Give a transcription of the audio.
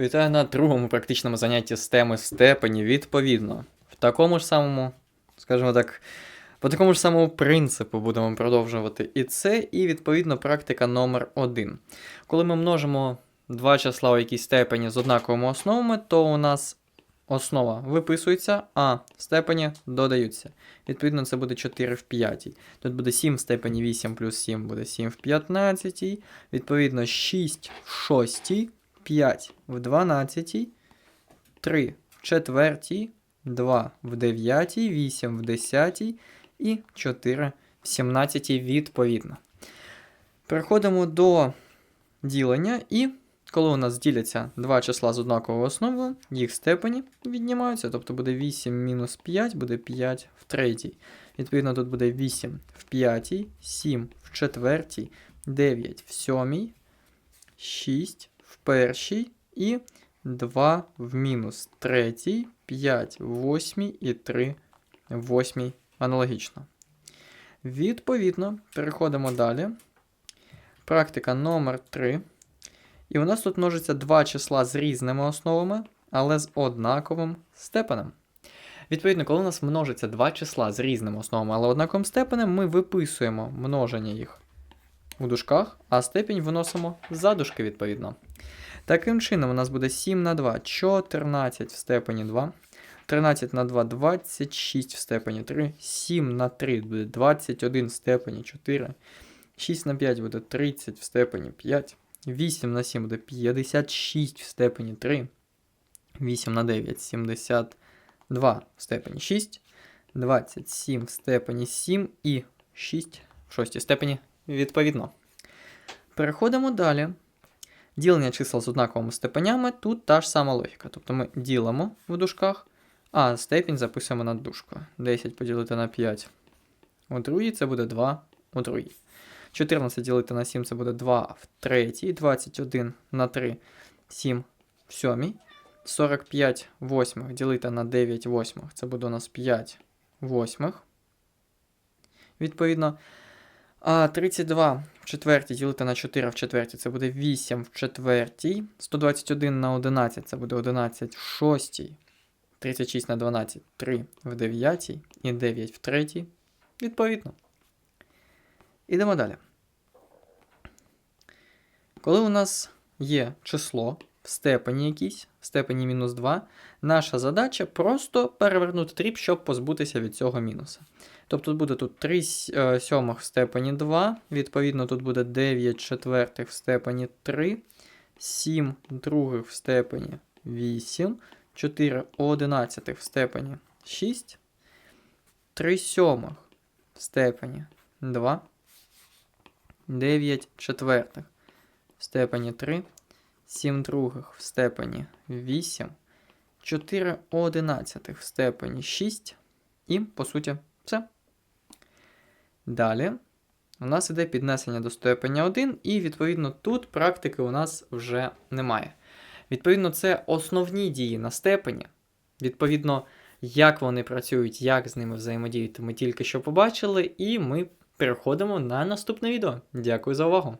Вітаю на другому практичному занятті з теми степені відповідно. В такому ж самому, скажімо так, по такому ж самому принципу будемо продовжувати і це, і відповідно практика номер 1 Коли ми множимо два числа у якійсь степені з однаковими основами, то у нас основа виписується, а степені додаються. Відповідно, це буде 4 в 5. Тут буде 7 в степені 8 плюс 7 буде 7 в 15. Відповідно, 6 в 6. 5 в 12, 3 в 4, 2 в 9, 8 в 10 і 4 в 17 відповідно. Переходимо до ділення, і коли у нас діляться два числа з однаковою основою, їх степені віднімаються, тобто буде 8 мінус 5, буде 5 в третій. Відповідно, тут буде 8 в 5, 7 в 4, 9 в 7, 6 в першій і 2 в мінус третій, 5 в восьмій і 3 в восьмій аналогічно. Відповідно, переходимо далі. Практика номер 3. І у нас тут множиться два числа з різними основами, але з однаковим степенем. Відповідно, коли у нас множиться два числа з різними основами, але однаковим степенем, ми виписуємо множення їх у дужках, а степінь виносимо за дужки, відповідно. Таким чином, у нас буде 7 на 2, 14 в степені 2. 13 на 2, 26 в степені 3. 7 на 3 буде 21 в степені 4. 6 на 5 буде 30 в степені 5. 8 на 7 буде 56 в степені 3. 8 на 9 72 в степені 6. 27 в степені 7 і 6 в шостій степені відповідно. Переходимо далі. Ділення чисел з однаковими степенями, тут та ж сама логіка. Тобто ми ділимо в дужках, а степінь записуємо над дужкою. 10 поділити на 5 у другій, це буде 2 у другій. 14 ділити на 7 це буде 2 в третій, 21 на 3 7 в сьомій. 45 восьмих ділити на 9 восьмих, це буде у нас 5 восьмих. Відповідно. А 32 в четвертій ділити на 4 в четвертій, це буде 8 в четвертій. 121 на 11 це буде 11 в шостій. 36 на 12 3 в 9 і 9 в третій. Відповідно. Ідемо далі. Коли у нас є число в степені якійсь, в степені мінус 2, наша задача просто перевернути тріп, щоб позбутися від цього мінуса. Тобто буде тут 3 е, сьомих в степені 2, відповідно, тут буде 9 четвертих в степені 3, 7 других в степені 8, 4 одинадцятих в степені 6, 3 сьомих в степені 2, 9 четвертих в степені 3, 7 других в степені 8, 4 одинадцятих в степені 6 і, по суті, все. Далі у нас іде піднесення до степеня 1, і, відповідно, тут практики у нас вже немає. Відповідно, це основні дії на степені. Відповідно, як вони працюють, як з ними взаємодіяти, ми тільки що побачили, і ми переходимо на наступне відео. Дякую за увагу!